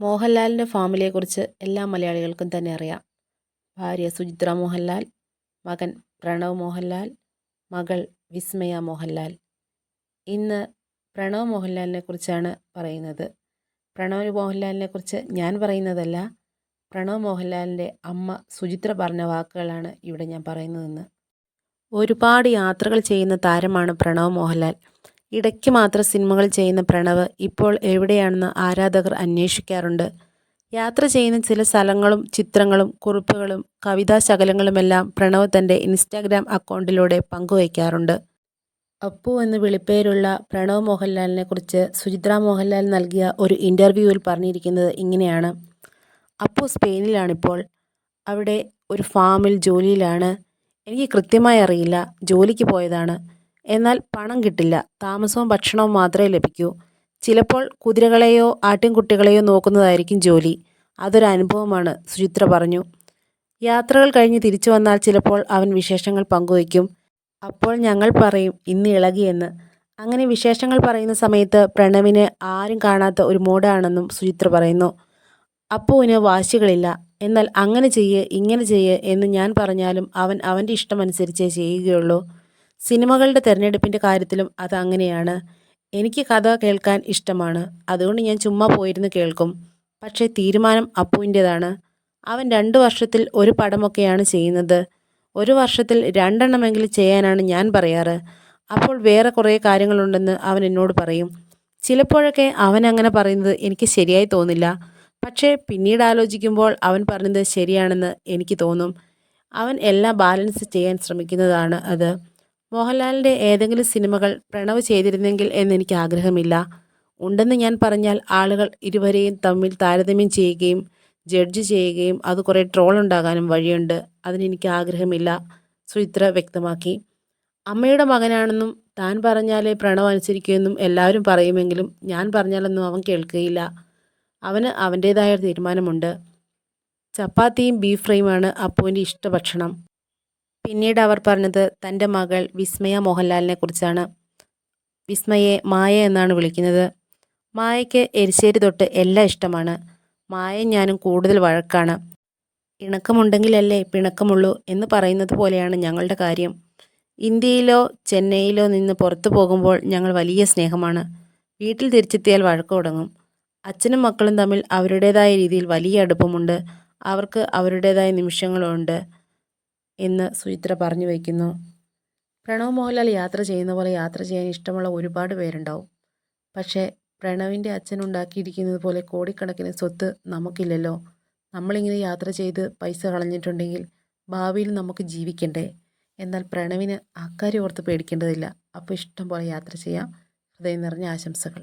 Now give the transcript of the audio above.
മോഹൻലാലിന്റെ ഫാമിലിയെക്കുറിച്ച് എല്ലാ മലയാളികൾക്കും തന്നെ അറിയാം. ഭാര്യ സുചിത്ര മോഹൻലാൽ മകൻ പ്രണവ് മോഹൻലാൽ മകൾ വിസ്മയ മോഹൻലാൽ. ഇന്ന് പ്രണവ് മോഹൻലാലിനെ കുറിച്ചാണ് പറയുന്നത്. പ്രണവ് മോഹൻലാലിനെ കുറിച്ച് ഞാൻ പറയുന്നതല്ല. പ്രണവ് മോഹൻലാലിന്റെ അമ്മ സുചിത്ര പറഞ്ഞ വാക്കുകളാണ് ഇവിടെ ഞാൻ പറയുന്നതെന്ന്. ഒരുപാട് യാത്രകൾ ചെയ്യുന്ന താരമാണ് പ്രണവ് മോഹൻലാൽ. ഇടയ്ക്ക് മാത്രം സിനിമകൾ ചെയ്യുന്ന പ്രണവ് ഇപ്പോൾ എവിടെയാണെന്ന് ആരാധകർ അന്വേഷിക്കാറുണ്ട്. യാത്ര ചെയ്യുന്ന ചില സ്ഥലങ്ങളും ചിത്രങ്ങളും കുറിപ്പുകളും കവിതാശകലങ്ങളുമെല്ലാം പ്രണവ് തന്റെ ഇൻസ്റ്റാഗ്രാം അക്കൗണ്ടിലൂടെ പങ്കുവയ്ക്കാറുണ്ട്. അപ്പു എന്ന് വിളിപ്പേരുള്ള പ്രണവ് മോഹൻലാലിനെ കുറിച്ച് സുചിത്ര മോഹൻലാൽ നൽകിയ ഒരു ഇന്റർവ്യൂവിൽ പറഞ്ഞിരിക്കുന്നത് ഇങ്ങനെയാണ്. അപ്പു സ്പെയിനിലാണിപ്പോൾ. അവിടെ ഒരു ഫാമിൽ ജോലിയിലാണ്. എനിക്ക് കൃത്യമായി അറിയില്ല. ജോലിക്ക് പോയതാണ്. എന്നാൽ പണം കിട്ടില്ല. താമസവും ഭക്ഷണവും മാത്രമേ ലഭിക്കൂ. ചിലപ്പോൾ കുതിരകളെയോ ആട്ടിൻകുട്ടികളെയോ നോക്കുന്നതായിരിക്കും ജോലി. അതൊരു അനുഭവമാണ് സുചിത്ര പറഞ്ഞു. യാത്രകൾ കഴിഞ്ഞ് തിരിച്ചു വന്നാൽ ചിലപ്പോൾ അവൻ വിശേഷങ്ങൾ പങ്കുവയ്ക്കും. അപ്പോൾ ഞങ്ങൾ പറയും ഇന്ന് ഇളകിയെന്ന് അങ്ങനെ വിശേഷങ്ങൾ പറയുന്ന സമയത്ത് പ്രണവിന് ആരും കാണാത്ത ഒരു മൂടാണെന്നും സുചിത്ര പറയുന്നു. അപ്പുവിന് വാശികളില്ല. എന്നാൽ അങ്ങനെ ചെയ്യ് ഇങ്ങനെ ചെയ്യ് എന്ന് ഞാൻ പറഞ്ഞാലും അവൻ അവന്റെ ഇഷ്ടമനുസരിച്ചേ ചെയ്യുകയുള്ളൂ. സിനിമകളുടെ തിരഞ്ഞെടുപ്പിന്റെ കാര്യത്തിലും അത് അങ്ങനെയാണ്. എനിക്ക് കഥ കേൾക്കാൻ ഇഷ്ടമാണ്. അതുകൊണ്ട് ഞാൻ ചുമ്മാ പോയിരുന്ന് കേൾക്കും. പക്ഷേ തീരുമാനം അപ്പുവിന്റേതാണ്. അവൻ രണ്ട് വർഷത്തിൽ ഒരു പടമൊക്കെയാണ് ചെയ്യുന്നത്. ഒരു വർഷത്തിൽ രണ്ടെണ്ണമെങ്കിലും ചെയ്യാനാണ് ഞാൻ പറയാറ്. അപ്പോൾ വേറെ കുറേ കാര്യങ്ങളുണ്ടെന്ന് അവൻ എന്നോട് പറയും. ചിലപ്പോഴൊക്കെ അവൻ അങ്ങനെ പറയുന്നത് എനിക്ക് ശരിയായി തോന്നില്ല. പക്ഷേ പിന്നീട് ആലോചിക്കുമ്പോൾ അവൻ പറഞ്ഞത് ശരിയാണെന്ന് എനിക്ക് തോന്നും. അവൻ എല്ലാം ബാലൻസ് ചെയ്യാൻ ശ്രമിക്കുന്നതാണ് അത്. മോഹൻലാലിന്റെ ഏതെങ്കിലും സിനിമകൾ പ്രണവ് ചെയ്തിരുന്നെങ്കിൽ എന്നെനിക്ക് ആഗ്രഹമില്ല. ഉണ്ടെന്ന് ഞാൻ പറഞ്ഞാൽ ആളുകൾ ഇരുവരെയും തമ്മിൽ താരതമ്യം ചെയ്യുകയും ജഡ്ജ് ചെയ്യുകയും അത് കുറേ ട്രോൾ ഉണ്ടാകാനും വഴിയുണ്ട്. അതിനെനിക്ക് ആഗ്രഹമില്ല. സുചിത്ര വ്യക്തമാക്കി. അമ്മയുടെ മകനാണെന്നും താൻ പറഞ്ഞാലേ പ്രണവ് അനുസരിക്കുമെന്നും എല്ലാവരും പറയുമെങ്കിലും ഞാൻ പറഞ്ഞാലൊന്നും അവൻ കേൾക്കുകയില്ല. അവന് അവന്റേതായ തീരുമാനമുണ്ട്. ചപ്പാത്തിയും ബീഫ് ഫ്രൈയുമാണ് അപ്പുവിന്റെ ഇഷ്ടഭക്ഷണം പിന്നീട് അവർ പറഞ്ഞത് തന്റെ മകൾ വിസ്മയ മോഹൻലാലിനെ കുറിച്ചാണ്. വിസ്മയെ മായ എന്നാണ് വിളിക്കുന്നത്. മായയ്ക്ക് എരിശ്ശേരി തൊട്ട് എല്ലാം ഇഷ്ടമാണ്. മായയും ഞാനും കൂടുതൽ വഴക്കാണ്. ഇണക്കമുണ്ടെങ്കിലല്ലേ പിണക്കമുള്ളൂ എന്ന് പറയുന്നത് പോലെയാണ് ഞങ്ങളുടെ കാര്യം. ഇന്ത്യയിലോ ചെന്നൈയിലോ നിന്ന് പുറത്തു പോകുമ്പോൾ ഞങ്ങൾ വലിയ സ്നേഹമാണ്. വീട്ടിൽ തിരിച്ചെത്തിയാൽ വഴക്ക് തുടങ്ങും. അച്ഛനും മക്കളും തമ്മിൽ അവരുടേതായ രീതിയിൽ വലിയ അടുപ്പമുണ്ട്. അവർക്ക് അവരുടേതായ നിമിഷങ്ങളുണ്ട്. എന്ന് സുചിത്ര പറഞ്ഞു വയ്ക്കുന്നു പ്രണവ് മോഹൻലാൽ യാത്ര ചെയ്യുന്ന പോലെ യാത്ര ചെയ്യാൻ ഇഷ്ടമുള്ള ഒരുപാട് പേരുണ്ടാവും. പക്ഷേ പ്രണവിന്റെ അച്ഛൻ ഉണ്ടാക്കിയിരിക്കുന്നത് പോലെ കോടിക്കണക്കിന് സ്വത്ത് നമുക്കില്ലല്ലോ. നമ്മളിങ്ങനെ യാത്ര ചെയ്ത് പൈസ കളഞ്ഞിട്ടുണ്ടെങ്കിൽ ഭാവിയിൽ നമുക്ക് ജീവിക്കണ്ടേ? എന്നാൽ പ്രണവിന് അക്കാര്യം ഓർത്ത് പേടിക്കേണ്ടതില്ല. അപ്പോൾ ഇഷ്ടം പോലെ യാത്ര ചെയ്യാം. ഹൃദയം നിറഞ്ഞ ആശംസകൾ.